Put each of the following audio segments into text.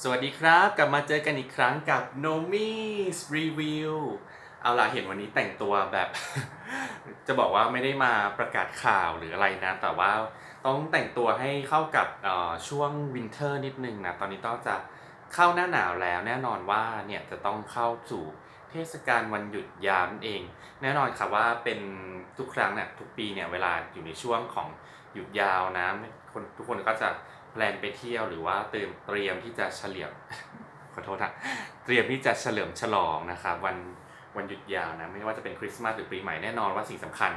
สวัสดีครับ กลับมาเจอกันอีกครั้งกับ Nomis Review เอาล่ะเห็นวันนี้แต่งตัวแบบ จะบอกว่าไม่ได้มาประกาศข่าวหรืออะไรนะ แต่ว่าต้องแต่งตัวให้เข้ากับช่วงวินเทอร์นิดนึงนะ ตอนนี้ต้องจะเข้าหน้าหนาวแล้ว แน่นอนว่าเนี่ยจะต้องเข้าสู่เทศกาลวันหยุดยามนั่นเอง แน่นอนครับว่าเป็นทุกครั้งเนี่ยทุกปีเนี่ยเวลาอยู่ในช่วงของหยุดยาวนะคนทุกคนก็จะ แพลนไปเที่ยวหรือว่าเตรียมเตรียมที่จะเฉลี่ยขอโทษนะเตรียมที่จะเฉลิมฉลองนะครับวันวันหยุดยาวนะไม่ว่าจะเป็นคริสต์มาสหรือปีใหม่แน่นอนว่าสิ่งสำคัญ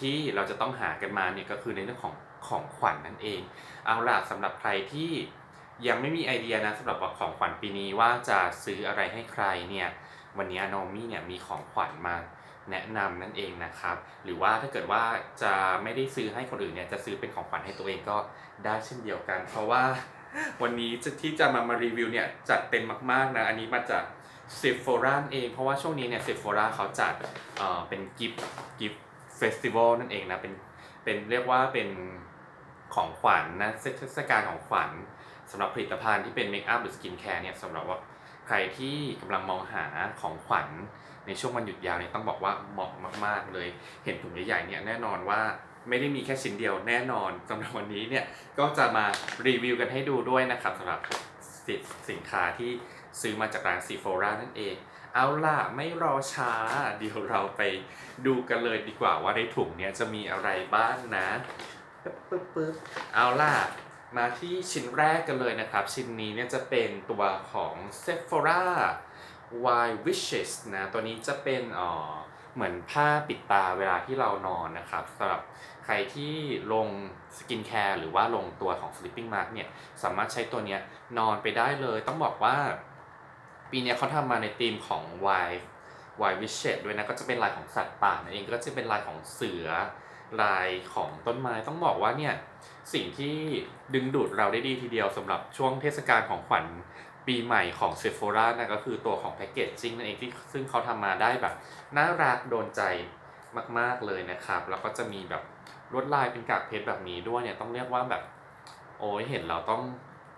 ที่เราจะต้องหากันมาเนี่ยก็คือในเรื่องของของขวัญนั่นเอง เอาล่ะสำหรับใครที่ยังไม่มีไอเดียนะสำหรับของขวัญปีนี้ว่าจะซื้ออะไรให้ใครเนี่ยวันนี้โนมี่เนี่ยมีของขวัญมา แนะนำนั่นเองนะครับ หรือว่าถ้าเกิดว่าจะไม่ได้ซื้อให้คนอื่นเนี่ยจะซื้อเป็นของขวัญให้ตัวเองก็ได้เช่นเดียวกัน เพราะว่าวันนี้ที่จะมามารีวิวเนี่ยจัดเต็มมากๆนะ อันนี้มาจากเซฟโฟราเอง เพราะว่าช่วงนี้เนี่ยเซฟโฟราเขาจัดเอ่อเป็นกิฟต์กิฟต์เฟสติวัลนั่นเองนะ เป็นเป็นเรียกว่าเป็นของขวัญนะเทศกาลของขวัญสำหรับผลิตภัณฑ์ที่เป็นเมคอัพหรือสกินแคร์เนี่ยสำหรับว่าใครที่กำลังมองหาของขวัญ ในช่วงวันหยุดยาวเนี่ยต้องบอกว่าเหมาะมาก ๆ เลย เห็นถุงใหญ่ๆเนี่ยแน่นอนว่าไม่ได้มีแค่ชิ้นเดียวแน่นอนสำหรับวันนี้เนี่ยก็จะมารีวิวกันให้ดูด้วยนะครับสำหรับสิสินค้าที่ซื้อมาจากร้านซีโฟรานั่นเอง เอาล่ะ ไม่รอช้า เดี๋ยวเราไปดูกันเลยดีกว่าว่าในถุงเนี่ยจะมีอะไรบ้างนะปึ๊บปึ๊บเอาล่ะ มาที่ชิ้นแรกกันเลยนะครับ ชิ้นนี้เนี่ยจะเป็นตัวของ Sephora White Wishes นะตัวนี้จะเป็นเอ่อเหมือนผ้าปิดตาเวลาที่เรานอนนะครับสำหรับใครที่ลงสกินแคร์หรือว่าลงตัวของ Sleeping Mask เนี่ยสามารถใช้ตัวนี้นอนไปได้เลย ต้องบอกว่า ปีนี้เขาทำมาในธีมของ White White Wishes ด้วยนะ ก็จะเป็นลายของสัตว์ป่านั่นเองก็จะเป็นลายของเสือลายของต้นไม้ต้องบอกว่าเนี่ยสิ่งที่ดึงดูดเราได้ดีทีเดียวสำหรับช่วงเทศกาลของขวัญ ปีใหม่ของ Sephora นะก็คือตัวของแพ c เกจจิ้งนั่นเองที่ซึ่งเขาทำมาได้แบบน่ารักโดนใจมาก ๆเลยนะครับ แล้วก็จะมีแบบลวดลายเป็นกากเพชรแบบนี้ด้วยเนี่ยต้องเรียกว่าแบบ โอ้ยเห็นเราต้อง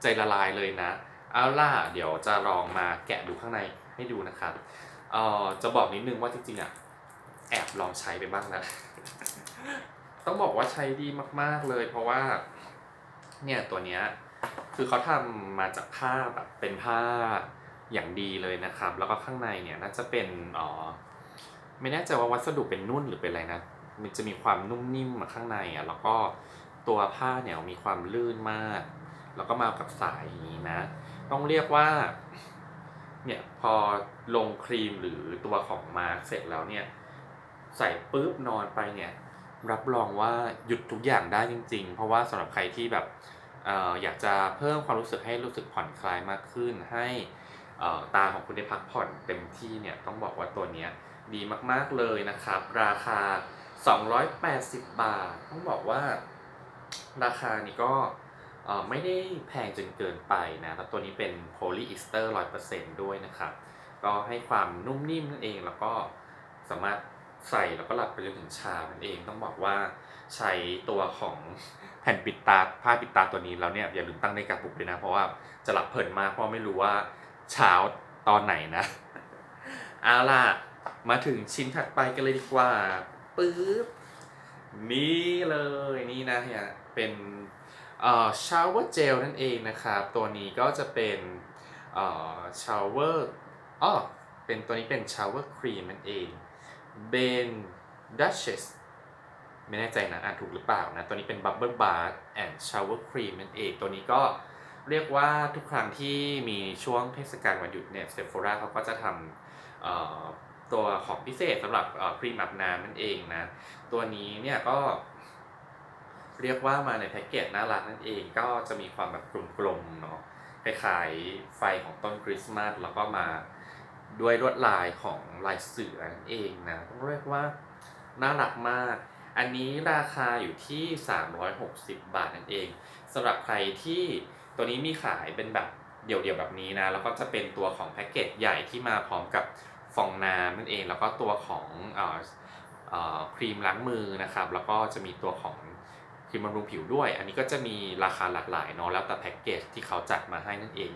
ใจละลายเลยนะ เอาล่ะเดี๋ยวจะลองมาแกะดูข้างในให้ดูนะครับเอ่อจะบอกนิดนึงว่าจริงๆอะแอบลองใช้ไปบ้างแล้วต้องบอกว่าใช้ดีมาก ๆเลย เพราะว่าเนี่ยตัวเนี้ย คือเขาทำมาจากผ้าแบบเป็นผ้าอย่างดีเลยนะครับ แล้วก็ข้างในเนี่ยน่าจะเป็นอ๋อไม่แน่ใจว่าวัสดุเป็นนุ่นหรือเป็นอะไรนะ มันจะมีความนุ่มนิ่มมาข้างในอะแล้วก็ตัวผ้าเนี่ยมีความลื่นมาก แล้วก็มากับสายอย่างนี้นะ ต้องเรียกว่าเนี่ยพอลงครีมหรือตัวของมาร์กเสร็จแล้วเนี่ยใส่ปุ๊บนอนไปเนี่ยรับรองว่าหยุดทุกอย่างได้จริง ๆ เพราะว่าสำหรับใครที่แบบ อยากจะเพิ่มความรู้สึกให้รู้สึกผ่อนคลายมากขึ้น ให้ตาของคุณได้พักผ่อนเต็มที่เนี่ยต้องบอกว่าตัวเนี้ยดีมากๆเลยนะครับ ราคา 280 บาท ต้องบอกว่าราคานี้ก็ไม่ได้แพงจนเกินไปนะแล้วตัวนี้เป็นโพลีอีสเตอร์100%ด้วยนะครับ ก็ให้ความนุ่มนิ่มนั่นเองแล้วก็สามารถใส่แล้วก็หลับไปจนถึงเช้านั่นเองต้องบอกว่า ใช้ตัวของแผ่นปิดตาผ้าปิดตาตัวนี้แล้วเนี่ยอย่าลืมตั้งในการปลุกด้วยนะ เพราะว่าจะหลับเพลินมากเพราะไม่รู้ว่าเช้าตอนไหนนะเอาล่ะมาถึงชิ้นถัดไปกันเลยดีกว่าปึ๊บนี่เลยนี่นะฮะเป็นเอ่อชาวเวอร์เจลนั่นเองนะครับ ตัวนี้ก็จะเป็นเอ่อชาวเวอร์อ๋อเป็นตัวนี้เป็นชาวเวอร์ครีมนั่นเองเบนดัชเชส ไม่แน่ใจนะอ่านถูกหรือเปล่านะ ตัวนี้เป็น Bubble Bath and Shower Cream นั่นเอง ตัวนี้ก็เรียกว่าทุกครั้งที่มีช่วงเทศกาลวันหยุดเนี่ย Sephora เขาก็จะทำตัวของพิเศษสำหรับครีมอาบน้ำนั่นเองนะ ตัวนี้เนี่ยก็ เรียกว่ามาในแพ็กเกจน่ารักนั่นเอง ก็จะมีความแบบกลมๆเนาะคล้ายๆไฟของต้นคริสต์มาสแล้วก็มาด้วยลวดลายของลายเสือนั่นเองนะต้องเรียกว่าน่ารักมาก อันนี้ราคาอยู่ที่ 360 บาทนั่นเองสำหรับใครที่ตัวนี้มีขายเป็นแบบเดี่ยวๆแบบนี้นะ แล้วก็จะเป็นตัวของแพ็กเกจใหญ่ที่มาพร้อมกับฟองน้ำนั่นเอง แล้วก็ตัวของออครีมล้างมือนะครับ แล้วก็จะมีตัวของครีมบำรุงผิวด้วย อันนี้ก็จะมีราคาหลากหลายเนาะ แล้วแต่แพ็กเกจที่เขาจัดมาให้นั่นเอง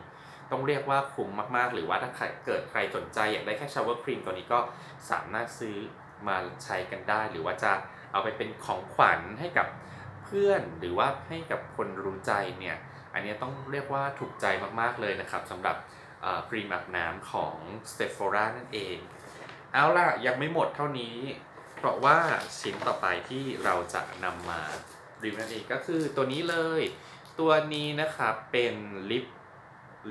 ต้องเรียกว่าคุ้มมากๆ หรือว่าถ้าเกิดใครสนใจอยากได้แค่ชาวเวอร์ครีมตัวนี้ก็สามารถซื้อมาใช้กันได้ หรือว่าจะ เอาไปเป็นของขวัญให้กับเพื่อนหรือว่าให้กับคนรู้ใจเนี่ยอันนี้ต้องเรียกว่าถูกใจมากๆเลยนะครับสำหรับครีมอาบน้ำของ Sephora นั่นเอง เอาล่ะ ยังไม่หมดเท่านี้ เพราะว่าชิ้นต่อไปที่เราจะนำมารีวิวนั่นเองก็คือตัวนี้เลย ตัวนี้นะครับเป็นลิป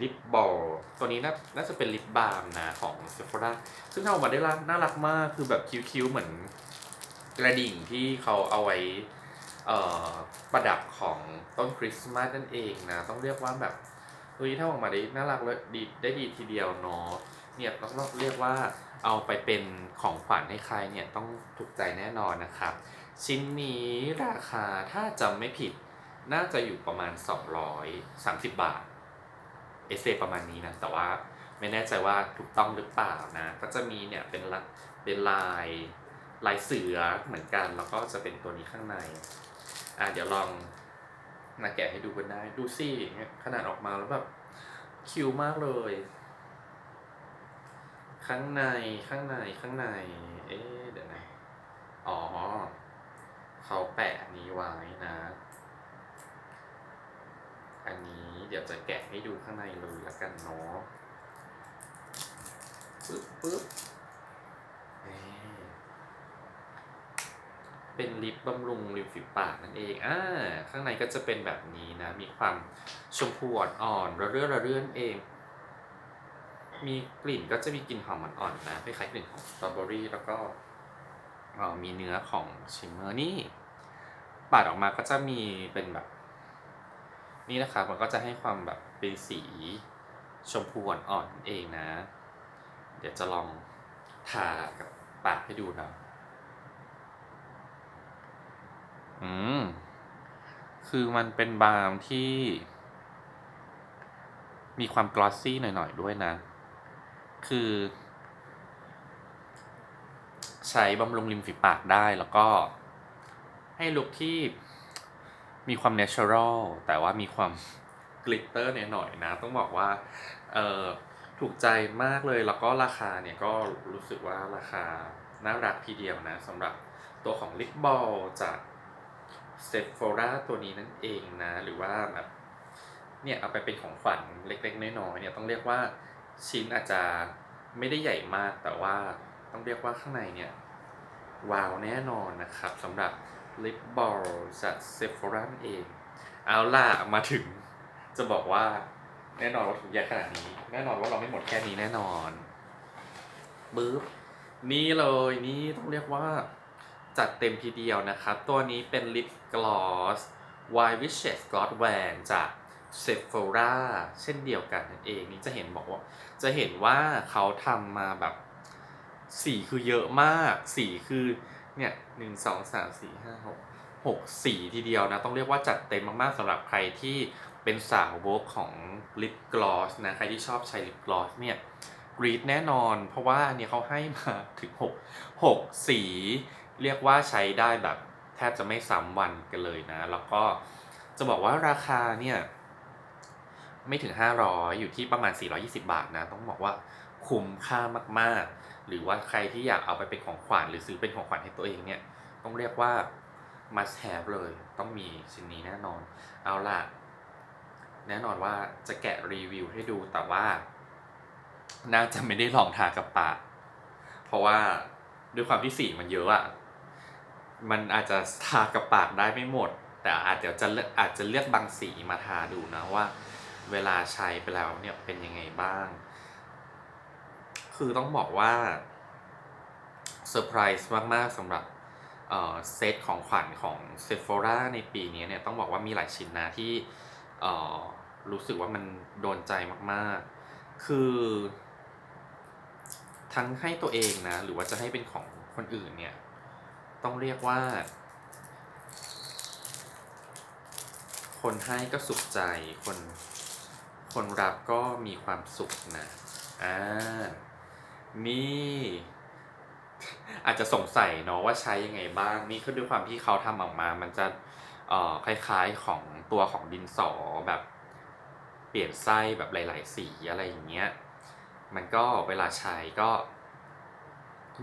ลิปบอลตัวนี้น่าจะเป็นลิปบาล์มนะของ Sephora ซึ่งทำออกมาได้น่าน่ารักมากคือแบบคิ้วๆเหมือน กระดิ่งที่เขาเอาไว้เประดับของต้นคริสต์มาสนั่นเองนะ ต้องเรียกว่าแบบเฮ้ยถ้าออกมาได้น่ารักและดีได้ดีทีเดียวเนาะเนี่ยต้องเรียกว่าเอาไปเป็นของขวัญให้ใครเนี่ยต้องถูกใจแน่นอนนะครับ ชิ้นนี้ราคาถ้าจำไม่ผิดน่าจะอยู่ประมาณ 230 บาท เอเซประมาณนี้นะ แต่ว่าไม่แน่ใจว่าถูกต้องหรือเปล่านะ ก็จะมีเนี่ยเป็นลเป็นลาย ลายเสือเหมือนกัน แล้วก็จะเป็นตัวนี้ข้างใน อะเดี๋ยวลองมาแกะให้ดูกันได้ ดูสิเนี่ขนาดออกมาแล้วแบบคิวมากเลย ข้างในข้างในข้างใน เอ๊ะเดี๋ยวนะ อ๋อ เขาแปะอันนี้ไว้นะ อันนี้เดี๋ยวจะแกะให้ดูข้างในเลยละกันเนาะปึ๊บปึ๊บ เป็นลิปบำรุงริมฝีปากนั่นเองอ่าข้างในก็จะเป็นแบบนี้นะ มีความชมพูอ่อนๆระเรื่อระเรื่อนเอง มีกลิ่นก็จะมีกลิ่นหอมอ่อนๆนะคล้ายๆกลิ่นของสตรอเบอรี่แล้วก็มีเนื้อของชิมเมอร์นี่ปาดออกมาก็จะมีเป็นแบบ นี่นะครับมันก็จะให้ความแบบเป็นสีชมพูอ่อนๆเองนะ เดี๋ยวจะลองทากับปากให้ดูนะ อืม คือมันเป็นบาล์มที่ มีความกลอสซี่หน่อย ๆ ด้วยนะ คือ ใช้บำรุงริมฝีปากได้แล้วก็ ให้ลุคที่มีความ natural แต่ว่ามีความกลิตเตอร์หน่อยๆนะ ต้องบอกว่า เออถูกใจมากเลยแล้วก็ราคาเนี่ยก็รู้สึกว่าราคาน่ารักทีเดียวนะสำหรับตัวของลิปบอลจาก Sephora ตัวนี้นั่นเองนะ หรือว่าแบบเนี่ยเอาไปเป็นของขวัญเล็กๆน้อยๆเนี่ยต้องเรียกว่าชิ้นอาจจะไม่ได้ใหญ่มากแต่ว่าต้องเรียกว่าข้างในเนี่ยว้าวแน่นอนนะครับสำหรับลิปบอลจาก Sephora นั่นเอง เอาล่ะมาถึงจะบอกว่าแน่นอนว่าถึงใหญ่ขนาดนี้ แน่นอนว่าเราไม่หมดแค่นี้แน่นอนปึ๊บนี่เลยนี่ต้องเรียกว่า จัดเต็มทีเดียวนะครับ ตัวนี้เป็นลิปกลอส White Wishes Gloss Van จาก Sephora เช่นเดียวกันนั่นเองนี่จะเห็นบอกว่า จะเห็นว่าเขาทำมาแบบ สีคือเยอะมาก สีคือเนี่ยหนึ่งสองสามสี่ห้าหกหกสีทีเดียวนะ ต้องเรียกว่าจัดเต็มมากๆสำหรับใครที่เป็นสาวโวกของลิปกลอสนะ ใครที่ชอบใช้ลิปกลอสเนี่ยกรีดแน่นอน เพราะว่าอันนี้เขาให้มาถึง6 6สี เรียกว่าใช้ได้แบบแทบจะไม่ซ้ำวันกันเลยนะ แล้วก็จะบอกว่าราคาเนี่ย ไม่ถึง 500 อยู่ที่ประมาณ 420 บาทนะ ต้องบอกว่าคุ้มค่ามากๆ หรือว่าใครที่อยากเอาไปเป็นของขวัญหรือซื้อเป็นของขวัญให้ตัวเองเนี่ย ต้องเรียกว่า must have เลย ต้องมีชิ้นนี้แน่นอน เอาล่ะ แน่นอนว่าจะแกะรีวิวให้ดูแต่ว่า น่าจะไม่ได้ลองทากับปากเพราะว่าด้วยความที่สีมันเยอะอะ มันอาจจะทากับปากได้ไม่หมด แต่อาจจะจะเลือกอาจจะเลือกบางสีมาทาดูนะว่า เวลาใช้ไปแล้วเนี่ยเป็นยังไงบ้าง คือต้องบอกว่าเซอร์ไพรส์มาก ๆสำหรับเซตของขวัญของ Sephora ในปีนี้เนี่ยต้องบอกว่ามีหลายชิ้นนะที่รู้สึกว่ามันโดนใจมากๆ คือ ทั้งให้ตัวเองนะ หรือว่าจะให้เป็นของคนอื่นเนี่ย ต้องเรียกว่า คนให้ก็สุขใจ คน คนรับก็มีความสุขนะ อ่า นี่อาจจะสงสัยเนาะว่าใช้ยังไงบ้าง นี่คือด้วยความที่เขาทำออกมา มันจะเอ่อคล้ายๆของตัวของดินสอแบบเปลี่ยนไส้แบบหลาย ๆ สีอะไรอย่างเงี้ย มันก็เวลาใช้ก็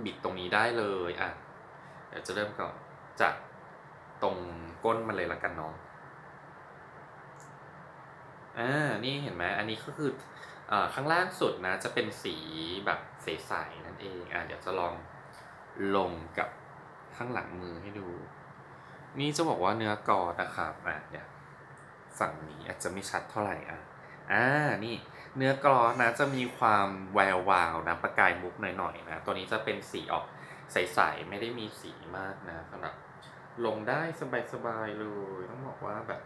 บิดตรงนี้ได้เลยอะ เดี๋ยวจะเริ่มก่อนจากตรงก้นมันเลยละกันเนาะอ่า นี่เห็นไหมอันนี้ก็คืออ่อข้างล่างสุดนะ จะเป็นสีแบบใสๆนั่นเองอะเดี๋ยวจะลองลงกับข้างหลังมือให้ดู นี่จะบอกว่าเนื้อกอดนะครับอะเดี๋ยวฝั่งนี้อาจจะไม่ชัดเท่าไหร่อะอ่า นี่เนื้อกรอสนะจะมีความแวววาวนะประกายมุกหน่อยๆนะ ตัวนี้จะเป็นสีออก ใสๆไม่ได้มีสีมากนะสำหรับลงได้สบายๆเลย ต้องบอกว่าแบบ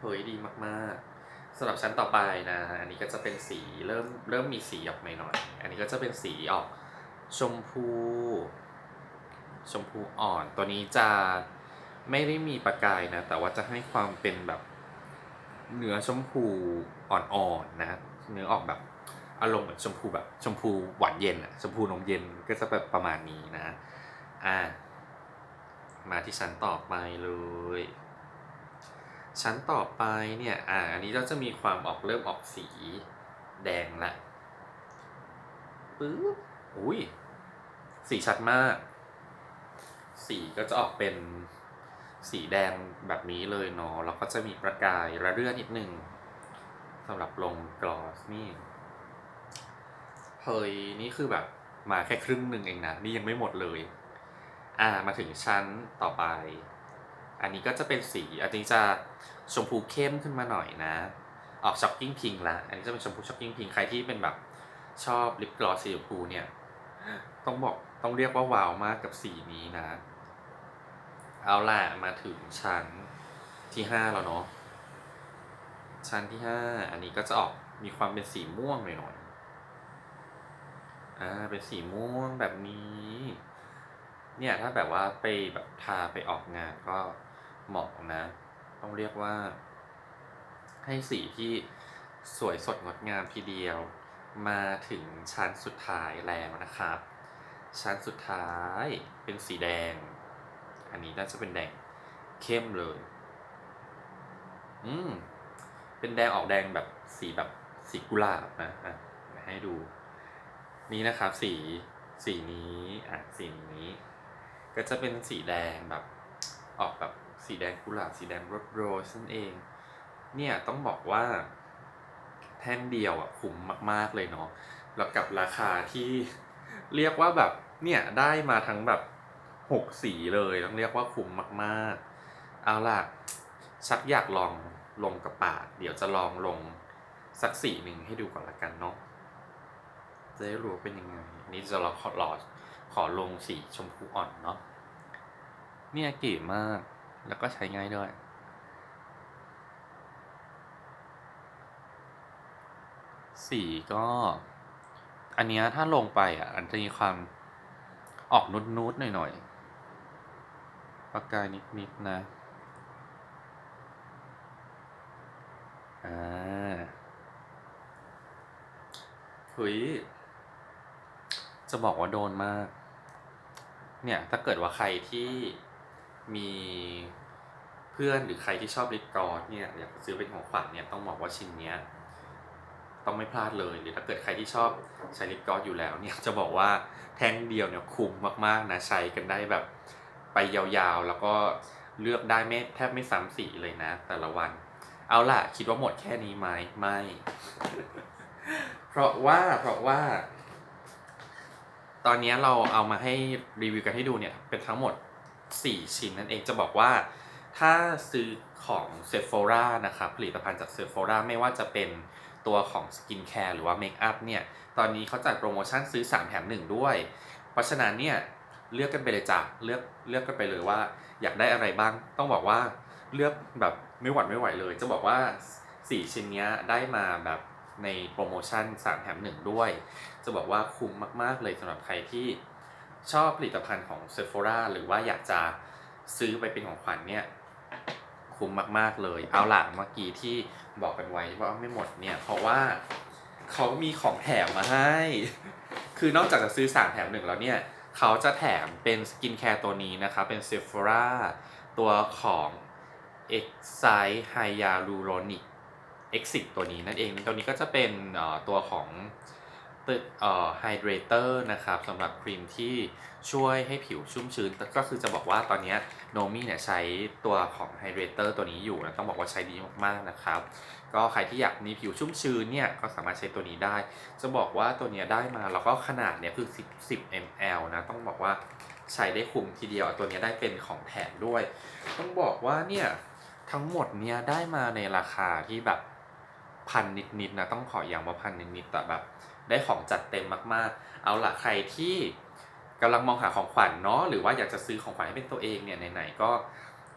เฮ้ยดีมากๆสำหรับชั้นต่อไปนะ อันนี้ก็จะเป็นสีเริ่มเริ่มมีสีออกหน่อยๆอันนี้ก็จะเป็นสีออกชมพู ชมพูอ่อน ตัวนี้จะไม่ได้มีประกายนะ แต่ว่าจะให้ความเป็นแบบเนื้อชมพูอ่อนๆนะเนื้อออกแบบ อารมณ์เหมือนชมพูแบบชมพูหวานเย็นอะชมพูนมเย็นก็จะแบบประมาณนี้นะอ่ามาที่ชั้นต่อไปเลย ชั้นต่อไปเนี่ยอ่าอันนี้ก็จะมีความออกเริ่มออกสีแดงละปึ๊บอุ้ยสีชัดมาก สีก็จะออกเป็นสีแดงแบบนี้เลยเนาะแล้วก็จะมีประกายระเรื่อนิดนึงสำหรับลงกลอสนี่ เฮ้ยนี่คือแบบมาแค่ครึ่งหนึ่งเองนะ นี่ยังไม่หมดเลย อ่ามาถึงชั้นต่อไป อันนี้ก็จะเป็นสี อันนี้จะชมพูเข้มขึ้นมาหน่อยนะ ออกช็อกกิ้งพิงละอันนี้จะเป็นชมพูช็อกกิ้งพิงใครที่เป็นแบบชอบลิปกลอสสีชมพูเนี่ย ต้องบอกต้องเรียกว่าวาวมากกับสีนี้นะ เอาล่ะมาถึงชั้นที่ห้าแล้วเนาะชั้นที่ห้าอันนี้ก็จะออกมีความเป็นสีม่วงหน่อย อ่าเป็นสีม่วงแบบนี้ เนี่ยถ้าแบบว่าไปแบบทาไปออกงานก็เหมาะนะ ต้องเรียกว่า ให้สีที่สวยสดงดงามทีเดียว มาถึงชั้นสุดท้ายแล้วนะครับ ชั้นสุดท้ายเป็นสีแดง อันนี้น่าจะเป็นแดงเข้มเลย อืม เป็นแดงออกแดงแบบสีแบบสีกุหลาบนะอะให้ดู นี่นะครับ สีสีนี้อะสีนี้ ก็จะเป็นสีแดงแบบออกแบบสีแดงกุหลาบสีแดงโรสโรสนั่นเอง เนี่ยต้องบอกว่าแท่งเดียวอะคุ้มมาก ๆเลยเนาะแล้วกับราคาที่เรียกว่าแบบเนี่ยได้มาทั้งแบบหกสีเลยต้องเรียกว่าคุ้มมากๆ เอาล่ะชักอยากลองลงกับปากเดี๋ยวจะลองลงสักสีหนึ่งให้ดูก่อนละกันเนาะ จะได้รู้ว่าเป็นยังไง อันนี้จะลองขอลอขอลงสีชมพูอ่อนเนาะ เนี่ยเก๋มาก แล้วก็ใช้ง่ายด้วย สีก็ อันเนี้ยถ้าลงไปอะอันจะมีความออกนุดๆหน่อยๆประกายนิดๆนะอ่าเฮ้ย จะบอกว่าโดนมาก เนี่ย ถ้าเกิดว่าใครที่มีเพื่อนหรือใครที่ชอบลิปกลอสเนี่ยอยากซื้อเป็นของขวัญเนี่ยต้องบอกว่าชิ้นเนี้ยต้องไม่พลาดเลย หรือถ้าเกิดใครที่ชอบใช้ลิปกลอสอยู่แล้วเนี่ยจะบอกว่าแท่งเดียวเนี่ยคุ้มมากๆนะใช้กันได้แบบไปยาวๆ แล้วก็เลือกได้ไม่แทบไม่ซ้ำสีเลยนะ แต่ละวัน เอาล่ะ คิดว่าหมดแค่นี้ไหมไม่ เพราะว่าเพราะว่า ตอนนี้เราเอามาให้รีวิวกันให้ดูเนี่ยเป็นทั้งหมด 4 ชิ้นนั่นเองจะบอกว่า ถ้าซื้อของ Sephora นะครับผลิตภัณฑ์จาก Sephora ไม่ว่าจะเป็นตัวของสกินแคร์หรือว่าเมคอัพเนี่ย ตอนนี้เขาจัดโปรโมชั่นซื้อ 3 แถม 1 ด้วย เพราะฉะนั้นเนี่ย เลือกกันไปเลยจ้ะเลือกเลือกกันไปเลยว่า อยากได้อะไรบ้าง ต้องบอกว่าเลือกแบบไม่หวัดไม่ไหวเลย จะบอกว่า 4 ชิ้นนี้ได้มาแบบ ในโปรโมชั่น 3 แถม 1 ด้วย จะบอกว่าคุ้มมาก ๆ เลยสำหรับใครที่ชอบผลิตภัณฑ์ของ Sephora หรือว่าอยากจะซื้อไปเป็นของขวัญเนี่ย คุ้มมาก ๆ เลย เอาหล่ะเมื่อกี้ที่บอกกันไว้ว่าไม่หมดเนี่ย เพราะว่าเขามีของแถมมาให้ คือนอกจากจะซื้อ 3 แถม 1 แล้วเนี่ย เขาจะแถมเป็นสกินแคร์ตัวนี้นะครับเป็น Sephora ตัวของ Excite Hyaluronic Exit ตัวนี้นั่นเอง ตัวนี้ก็จะเป็นตัวของตึกเอ่อไฮเดรเตอร์นะครับสำหรับครีมที่ช่วยให้ผิวชุ่มชื้น ก็คือจะบอกว่าตอนนี้โนมี่เนี่ยใช้ตัวของไฮเดรเตอร์ตัวนี้อยู่นะต้องบอกว่าใช้ดีมากๆนะครับ ก็ใครที่อยากมีผิวชุ่มชื้นเนี่ยก็สามารถใช้ตัวนี้ได้ จะบอกว่าตัวเนี้ยได้มาแล้วก็ขนาดเนี่ยคือ 10 10 ml นะต้องบอกว่าใช้ได้คุ้มทีเดียวตัวเนี้ยได้เป็นของแถมด้วย ต้องบอกว่าเนี่ยทั้งหมดเนี่ยได้มาในราคาที่แบบ พันนิดๆนะต้องขออย้ำว่าพันนิดๆแต่แบบได้ของจัดเต็มมากๆ เอาละใครที่กำลังมองหาของขวัญเนาะหรือว่าอยากจะซื้อของขวัญให้เป็นตัวเองเนี่ยไหนๆก็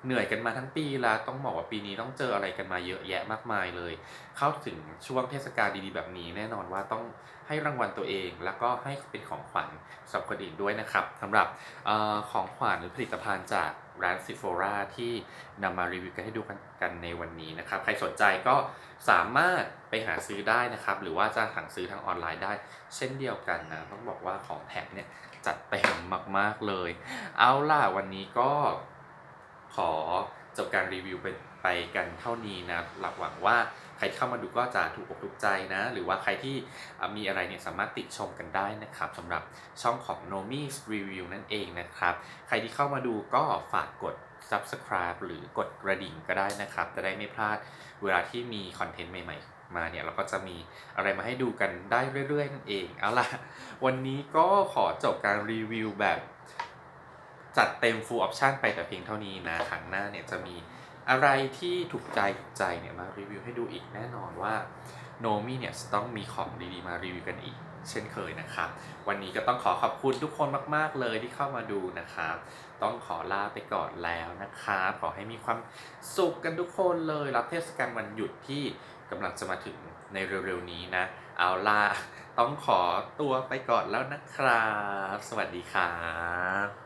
เหนื่อยกันมาทั้งปีล้วต้องบอกว่าปีนี้ต้องเจออะไรกันมาเยอะแยะมากมายเลย เข้าถึงช่วงเทศกาลดีๆแบบนี้ แน่นอนว่าต้องให้รางวัลตัวเอง แล้วก็ให้เป็นของขวัญสำหรับคนอื่นด้วยนะครับสำหรับออของขวัญหรือผลิตภัณฑ์จาก ร้านซิโฟราที่นำมารีวิวกันให้ดูกันในวันนี้นะครับ ใครสนใจก็สามารถไปหาซื้อได้นะครับ หรือว่าจะสั่งซื้อทางออนไลน์ได้ เช่นเดียวกันนะ ต้องบอกว่าของแถมเนี่ยจัดเต็มมาก ๆ เลย เอาล่ะ วันนี้ก็ขอจบการรีวิวไปไปกันเท่านี้นะหลักหวังว่า รเข้ามาดูก็จะถูกอกถูกใจนะ หรือว่าใครที่มีอะไรเนี่ยสามารถติชมกันได้นะครับสำหรับช่องของ Nomis Review นั่นเองนะครับ ใครที่เข้ามาดูก็ฝากกด subscribe หรือกดกระดิ่งก็ได้นะครับ จะได้ไม่พลาดเวลาที่มีคอนเทนต์ใหม่ๆ มาเนี่ยเราก็จะมีอะไรมาให้ดูกันได้เรื่อยๆ นั่นเองเอาล่ะ วันนี้ก็ขอจบการรีวิวแบบ จัดเต็ม full option ไปแต่เพียงเท่านี้นะครั้งหน้าเนี่ยจะมี อะไรที่ถูกใจถูกใจเนี่ยมารีวิวให้ดูอีกแน่นอนว่าโนมี่เนี่ยจะต้องมีของดีๆมารีวิวกันอีก เช่นเคยนะครับ วันนี้ก็ต้องขอขอบคุณทุกคนมาก ๆ เลยที่เข้ามาดูนะครับ ต้องขอลาไปก่อนแล้วนะครับขอให้มีความสุขกันทุกคนเลยรับเทศกาลวันหยุดที่กำลังจะมาถึงในเร็ว ๆ นี้นะ เอาล่ะต้องขอตัวไปก่อนแล้วนะครับ สวัสดีครับ